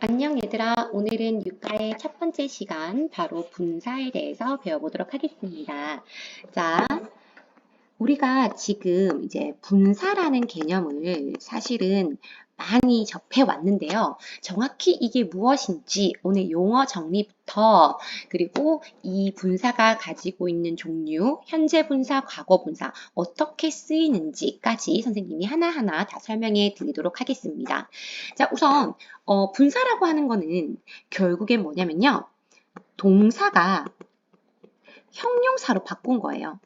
안녕 얘들아. 오늘은 육가의 첫 번째 시간, 바로 분사에 대해서 배워보도록 하겠습니다. 자, 우리가 지금 이제 분사라는 개념을 사실은 많이 접해 왔는데요. 정확히 이게 무엇인지 오늘 용어 정리부터 그리고 이 분사가 가지고 있는 종류, 현재 분사, 과거 분사 어떻게 쓰이는지까지 선생님이 하나하나 다 설명해 드리도록 하겠습니다. 자, 우선 어, 분사라고 하는 거는 결국엔 뭐냐면요. 동사가 형용사로 바꾼 거예요.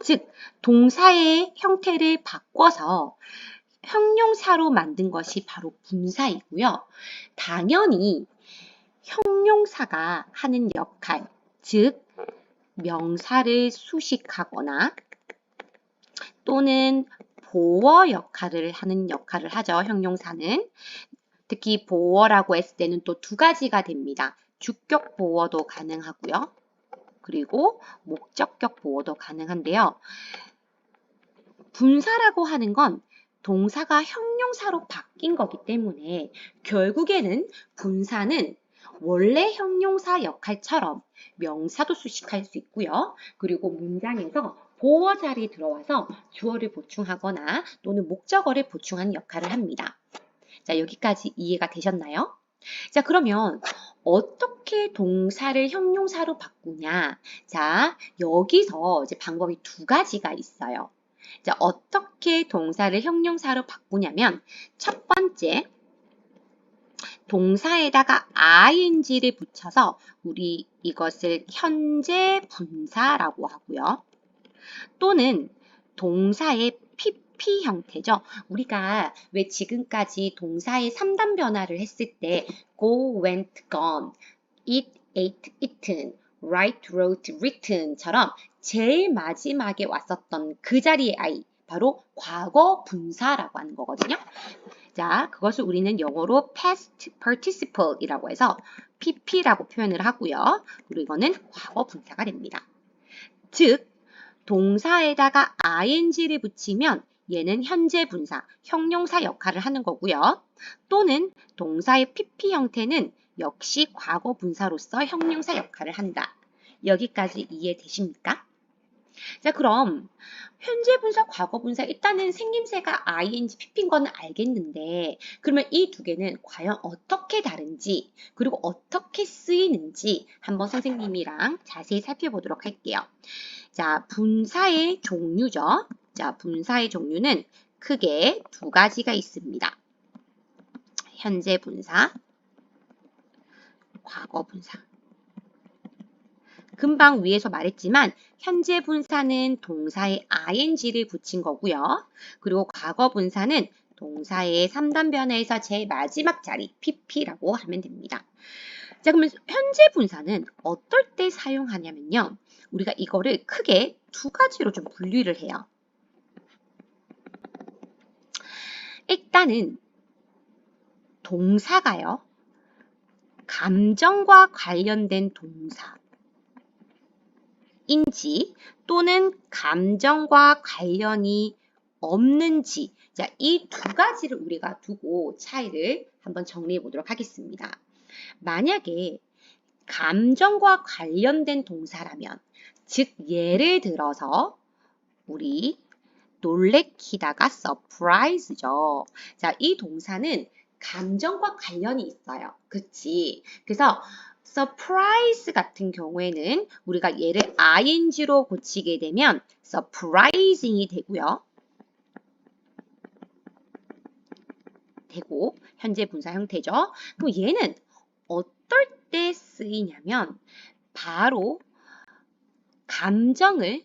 즉, 동사의 형태를 바꿔서 형용사로 만든 것이 바로 분사이고요. 당연히 형용사가 하는 역할, 즉 명사를 수식하거나 또는 보어 역할을 하는 역할을 하죠. 형용사는. 특히 보어라고 했을 때는 또 두 가지가 됩니다. 주격 보어도 가능하고요. 그리고 목적격 보어도 가능한데요. 분사라고 하는 건 동사가 형용사로 바뀐 거기 때문에 결국에는 분사는 원래 형용사 역할처럼 명사도 수식할 수 있고요. 그리고 문장에서 보어 자리에 들어와서 주어를 보충하거나 또는 목적어를 보충하는 역할을 합니다. 자, 여기까지 이해가 되셨나요? 자, 그러면 어떻게 동사를 형용사로 바꾸냐? 자, 여기서 이제 방법이 두 가지가 있어요. 자, 어떻게 동사를 형용사로 바꾸냐면 첫 번째 동사에다가 ing를 붙여서 우리 이것을 현재 분사라고 하고요. 또는 동사의 pp 형태죠. 우리가 왜 지금까지 동사의 3단 변화를 했을 때 go, went, gone, eat, ate, eaten, write, wrote, written처럼 제일 마지막에 왔었던 그 자리의 아이 바로 과거 분사라고 하는 거거든요. 자, 그것을 우리는 영어로 past participle이라고 해서 pp라고 표현을 하고요. 그리고 이거는 과거 분사가 됩니다. 즉, 동사에다가 ing를 붙이면 얘는 현재 분사, 형용사 역할을 하는 거고요. 또는 동사의 pp 형태는 역시 과거 분사로서 형용사 역할을 한다. 여기까지 이해되십니까? 자, 그럼 현재 분사, 과거 분사 일단은 생김새가 ing, pp인 거는 알겠는데 그러면 이 두 개는 과연 어떻게 다른지 그리고 어떻게 쓰이는지 한번 선생님이랑 자세히 살펴보도록 할게요. 자, 분사의 종류죠. 자, 분사의 종류는 크게 두 가지가 있습니다. 현재 분사, 과거 분사. 금방 위에서 말했지만 현재 분사는 동사에 ing를 붙인 거고요. 그리고 과거 분사는 동사의 3단 변화에서 제일 마지막 자리 pp라고 하면 됩니다. 자, 그러면 현재 분사는 어떨 때 사용하냐면요. 우리가 이거를 크게 두 가지로 좀 분류를 해요. 일단은 동사가요. 감정과 관련된 동사. 인지 또는 감정과 관련이 없는지 자, 이 두 가지를 우리가 두고 차이를 한번 정리해 보도록 하겠습니다. 만약에 감정과 관련된 동사라면 즉 예를 들어서 우리 놀래키다가 surprise죠. 자, 이 동사는 감정과 관련이 있어요. 그치? 그래서 surprise 같은 경우에는 우리가 얘를 ing로 고치게 되면 surprising이 되고요. 되고 현재 분사 형태죠. 그럼 얘는 어떨 때 쓰이냐면 바로 감정을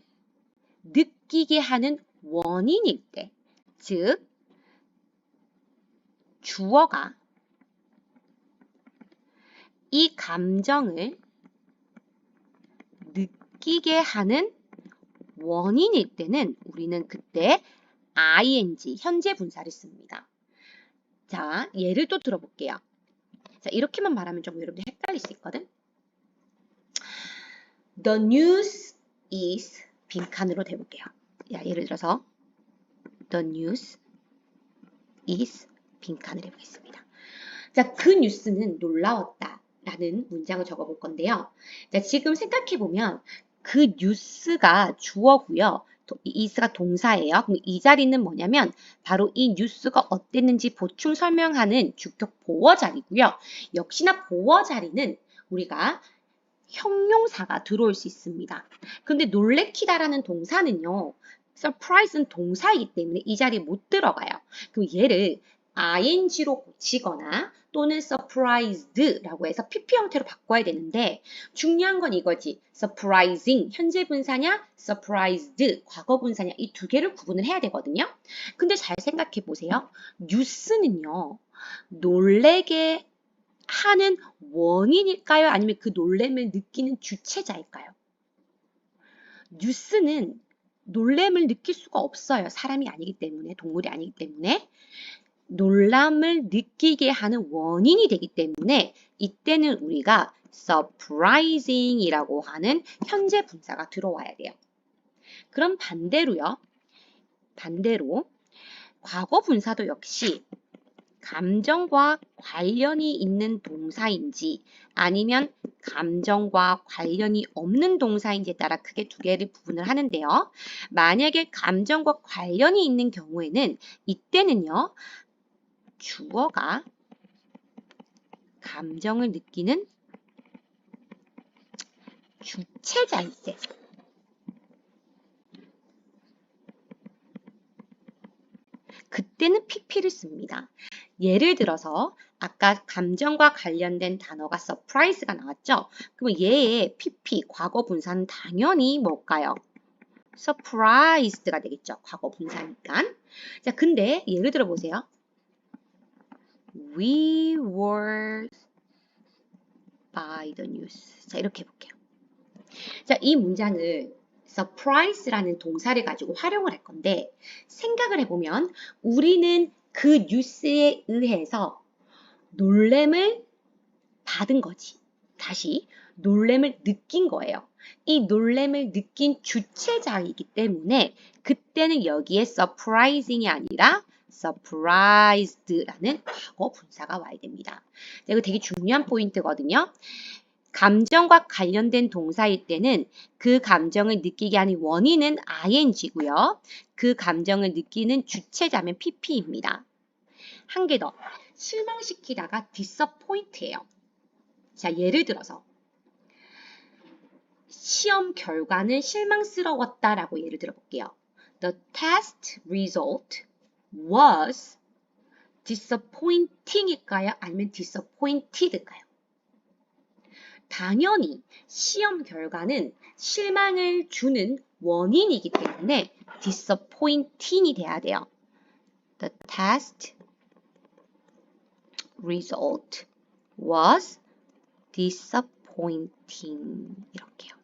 느끼게 하는 원인일 때, 즉 주어가 이 감정을 느끼게 하는 원인일 때는 우리는 그때 ing, 현재 분사를 씁니다. 자, 예를 또 들어볼게요. 자, 이렇게만 말하면 좀 여러분들 헷갈릴 수 있거든. The news is 빈칸으로 대볼게요. 야, 예를 들어서 The news is 빈칸을 해보겠습니다. 자, 그 뉴스는 놀라웠다. 라는 문장을 적어 볼 건데요. 자, 지금 생각해 보면 그 뉴스가 주어고요. 도- 이 is가 동사예요. 그럼 이 자리는 뭐냐면 바로 이 뉴스가 어땠는지 보충 설명하는 주격 보어 자리고요. 역시나 보어 자리는 우리가 형용사가 들어올 수 있습니다. 근데 놀래키다라는 동사는요. surprise는 동사이기 때문에 이 자리에 못 들어가요. 그럼 얘를 ing로 고치거나 또는 surprised라고 해서 pp 형태로 바꿔야 되는데 중요한 건 이거지. surprising 현재 분사냐, surprised 과거 분사냐 이 두 개를 구분을 해야 되거든요. 근데 잘 생각해 보세요. 뉴스는요. 놀래게 하는 원인일까요? 아니면 그 놀램을 느끼는 주체자일까요? 뉴스는 놀램을 느낄 수가 없어요. 사람이 아니기 때문에, 동물이 아니기 때문에. 놀람을 느끼게 하는 원인이 되기 때문에 이때는 우리가 surprising이라고 하는 현재 분사가 들어와야 돼요. 그럼 반대로요. 반대로 과거 분사도 역시 감정과 관련이 있는 동사인지 아니면 감정과 관련이 없는 동사인지에 따라 크게 두 개를 구분을 하는데요. 만약에 감정과 관련이 있는 경우에는 이때는요. 주어가 감정을 느끼는 주체자일 때 그때는 pp를 씁니다. 예를 들어서 아까 감정과 관련된 단어가 surprise가 나왔죠? 그러면 얘의 pp 과거 분사는 당연히 뭘까요? surprised가 되겠죠. 과거 분사니까. 자, 근데 예를 들어 보세요. We were by the news. 자, 이렇게 해볼게요. 자, 이 문장을 surprise라는 동사를 가지고 활용을 할 건데 생각을 해보면 우리는 그 뉴스에 의해서 놀램을 받은 거지. 다시 놀램을 느낀 거예요. 이 놀램을 느낀 주체자이기 때문에 그때는 여기에 surprising이 아니라 surprised라는 과거 분사가 와야 됩니다. 이거 되게 중요한 포인트거든요. 감정과 관련된 동사일 때는 그 감정을 느끼게 하는 원인은 ing고요. 그 감정을 느끼는 주체자면 pp입니다. 한 개 더. 실망시키다가 disappoint예요. 자, 예를 들어서 시험 결과는 실망스러웠다라고 예를 들어 볼게요. The test result was disappointing일까요? 아니면 disappointed일까요? 당연히 시험 결과는 실망을 주는 원인이기 때문에 disappointing이 돼야 돼요. The test result was disappointing 이렇게요.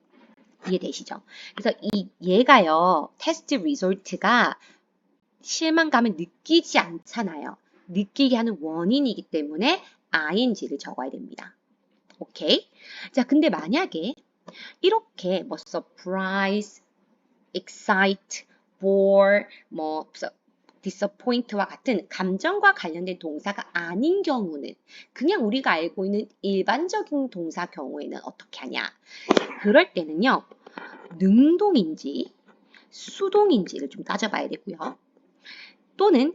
이해되시죠? 그래서 이 얘가요. 테스트 리솔트가 실망감을 느끼지 않잖아요. 느끼게 하는 원인이기 때문에 ing를 적어야 됩니다. 오케이? 자, 근데 만약에 이렇게 뭐 surprise, excite, bore, 뭐 disappoint와 같은 감정과 관련된 동사가 아닌 경우는 그냥 우리가 알고 있는 일반적인 동사 경우에는 어떻게 하냐? 그럴 때는요. 능동인지 수동인지를 좀 따져봐야 되고요. 또는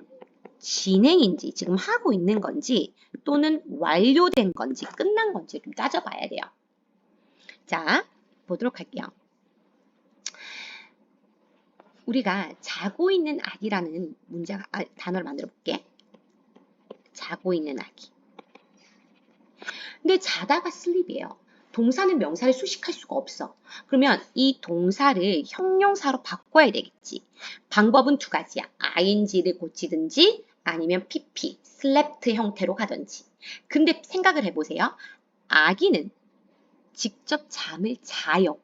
진행인지 지금 하고 있는 건지 또는 완료된 건지 끝난 건지 좀 따져봐야 돼요. 자, 보도록 할게요. 우리가 자고 있는 아기라는 문장 아, 단어를 만들어 볼게. 자고 있는 아기. 근데 자다가 슬립이에요. 동사는 명사를 수식할 수가 없어. 그러면 이 동사를 형용사로 바꿔야 되겠지. 방법은 두 가지야. ing를 고치든지 아니면 pp, slept 형태로 가든지. 근데 생각을 해보세요. 아기는 직접 잠을 자요.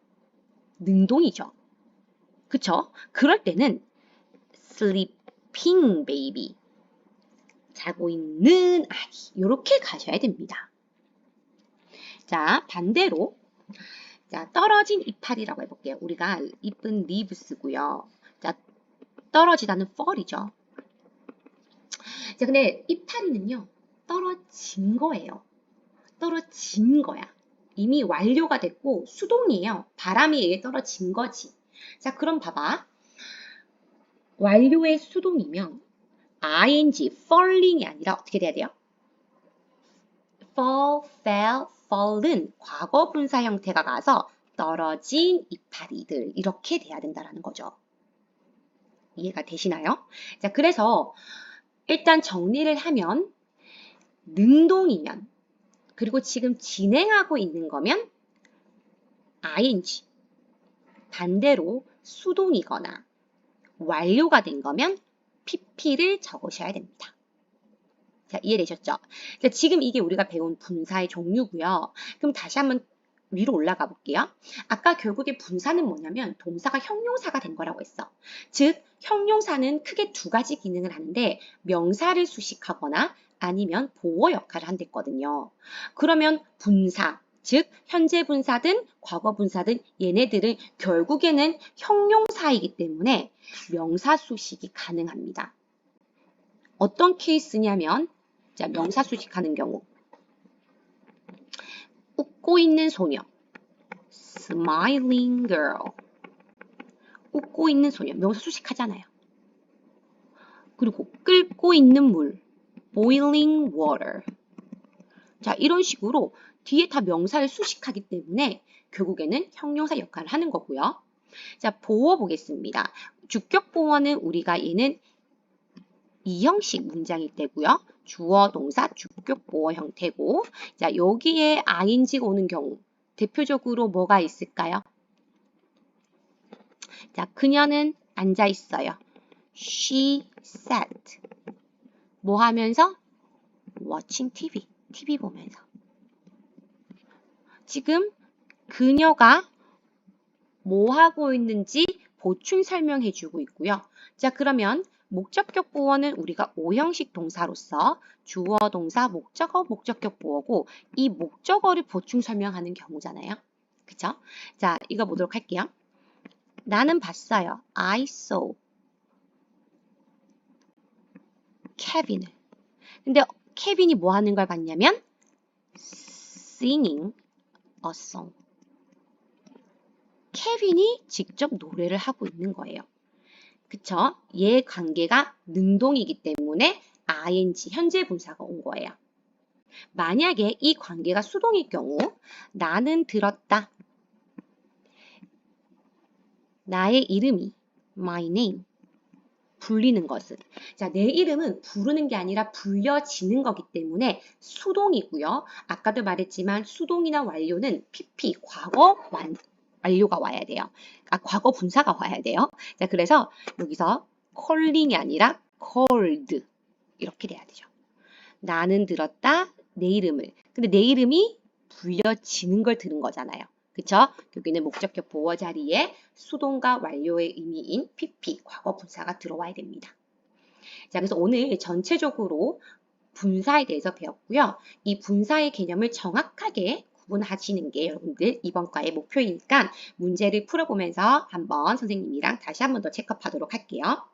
능동이죠. 그쵸? 그럴 때는 sleeping baby. 자고 있는 아기. 이렇게 가셔야 됩니다. 자, 반대로 자, 떨어진 이파리라고 해볼게요. 우리가 이쁜 leaves고요. 자, 떨어지다는 fall이죠. 자, 근데 이파리는요. 떨어진 거예요. 떨어진 거야. 이미 완료가 됐고 수동이에요. 바람에 의해 떨어진 거지. 자, 그럼 봐봐. 완료의 수동이면 ing, falling이 아니라 어떻게 돼야 돼요? fall, fell, fall은 과거 분사 형태가 가서 떨어진 이파리들 이렇게 돼야 된다라는 거죠. 이해가 되시나요? 자, 그래서 일단 정리를 하면 능동이면 그리고 지금 진행하고 있는 거면 ing 반대로 수동이거나 완료가 된 거면 pp를 적으셔야 됩니다. 자, 이해되셨죠? 자, 지금 이게 우리가 배운 분사의 종류고요. 그럼 다시 한번 위로 올라가 볼게요. 아까 결국에 분사는 뭐냐면 동사가 형용사가 된 거라고 했어. 즉, 형용사는 크게 두 가지 기능을 하는데 명사를 수식하거나 아니면 보호 역할을 한댔거든요. 그러면 분사, 즉 현재 분사든 과거 분사든 얘네들은 결국에는 형용사이기 때문에 명사 수식이 가능합니다. 어떤 케이스냐면 자, 명사 수식하는 경우 웃고 있는 소녀 smiling girl 웃고 있는 소녀 명사 수식하잖아요. 그리고 끓고 있는 물 boiling water 자 이런 식으로 뒤에 다 명사를 수식하기 때문에 결국에는 형용사 역할을 하는 거고요. 자 보어 보겠습니다. 주격 보어는 우리가 얘는 이 형식 문장일 때고요. 주어, 동사, 주격 보어 형태고 자 여기에 ing가 오는 경우 대표적으로 뭐가 있을까요? 자 그녀는 앉아 있어요. She sat. 뭐 하면서? watching TV. TV 보면서. 지금 그녀가 뭐 하고 있는지 보충 설명해 주고 있고요. 자, 그러면 목적격 보어는 우리가 오형식 동사로서 주어, 동사, 목적어, 목적격 보어고 이 목적어를 보충 설명하는 경우잖아요. 그쵸? 자, 이거 보도록 할게요. 나는 봤어요. I saw. 케빈을. 근데 케빈이 뭐 하는 걸 봤냐면 singing a song. 케빈이 직접 노래를 하고 있는 거예요. 그쵸? 얘 관계가 능동이기 때문에 ing 현재 분사가 온 거예요. 만약에 이 관계가 수동일 경우 나는 들었다. 나의 이름이 my name 불리는 것은 자, 내 이름은 부르는 게 아니라 불려지는 거기 때문에 수동이고요. 아까도 말했지만 수동이나 완료는 PP 과거 완, 완료가 와야 돼요. 아, 과거 분사가 와야 돼요. 자, 그래서 여기서 calling이 아니라 called 이렇게 돼야 되죠. 나는 들었다 내 이름을. 근데 내 이름이 불려지는 걸 들은 거잖아요. 그쵸? 여기는 목적격 보어 자리에 수동과 완료의 의미인 PP, 과거 분사가 들어와야 됩니다. 자, 그래서 오늘 전체적으로 분사에 대해서 배웠고요. 이 분사의 개념을 정확하게 구분하시는 게 여러분들 이번 과의 목표이니까 문제를 풀어보면서 한번 선생님이랑 다시 한번 더 체크하도록 할게요.